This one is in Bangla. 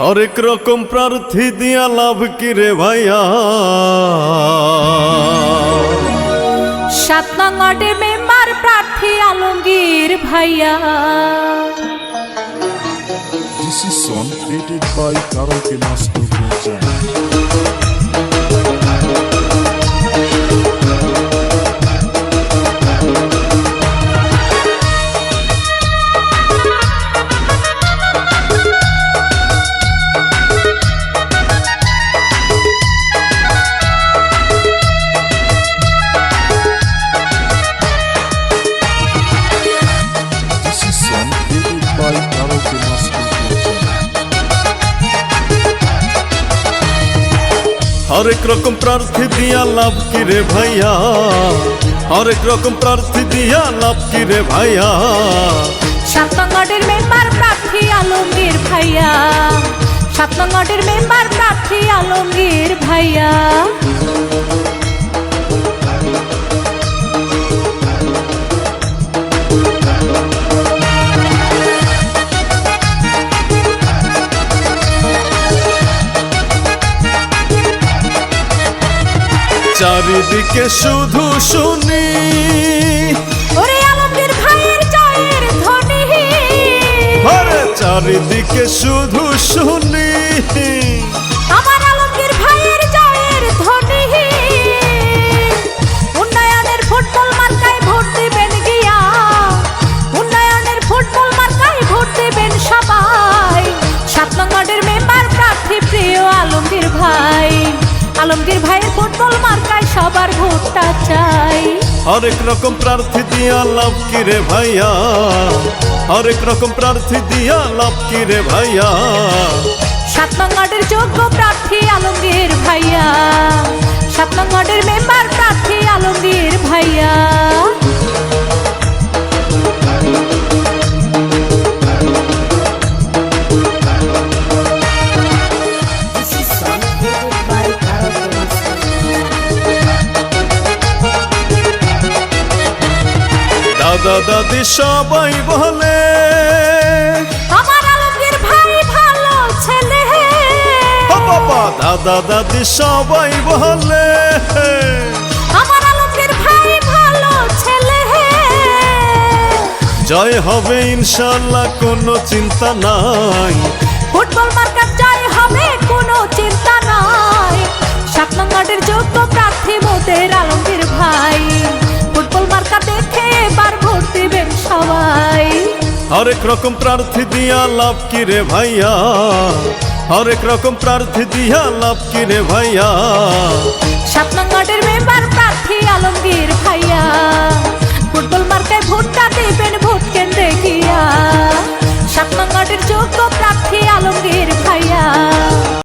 হরেক রকম প্রার্থী দিয়া লাভ কি রে ভাইয়া সাত নং ওয়ার্ডের মেম্বার প্রার্থী আলমগীর ভাইয়া This is song created by Karaoke Master Vincent. হরেক রকম প্রার্থী দিয়া লাভ কি রে ভাইয়া? হরেক রকম প্রার্থী দিয়া লাভ কি রে ভাইয়া? সাত নং মেম্বার প্রার্থী আলমগীর ভাইয়া। সাত নং মেম্বার প্রার্থী আলমগীর ভাইয়া। চারিদিকে শুধু শুনি। ওরে আলমগীর ভাইয়ের জয়ের ধ্বনি। আরে চারিদিকে শুধু শুনি। আমার আলমগীর ভাইয়ের জয়ের ধ্বনি। উন্নয়নের ফুটবল মার্কায় ভোট দিবেন গিয়া। উন্নয়নের ফুটবল মার্কায় ভোট দিবেন সবাই। সাত নং ওয়ার্ডের মেম্বার প্রার্থী প্রিয় আলমগীর ভাই। আলমগীর ভাইয়ের ফুটবল চাই হরেক রকম প্রার্থী দিয়া লাভ কি রে ভাইয়া? হরেক রকম প্রার্থী দিয়া লাভ কি রে ভাইয়া? সাত নং ওয়ার্ডের যোগ্য প্রার্থী আলমগীর দাদা দাদি সবাই বলে। আমার আলমগীর ভাই ভালো ছেলে। ও বাবা দাদা দাদি সবাই বলে। আমার আলমগীর ভাই ভালো ছেলে। জয় হবে ইনশাল্লাহ কোনো চিন্তা নাই। ফুটবল মার্কার জয় হবে হরেক রকম প্রার্থী দিয়া লাভ কি রে ভাইয়া? হরেক রকম প্রার্থী দিয়া লাভ কি ভাইয়া? সাত নং মেম্বার প্রার্থী আলমগীর ভাইয়া। ফুটবল মার্কায় ভোটটা দেবেন, ভোট কেন্দ্রে গিয়া। সাত যোগ্য প্রার্থী আলমগীর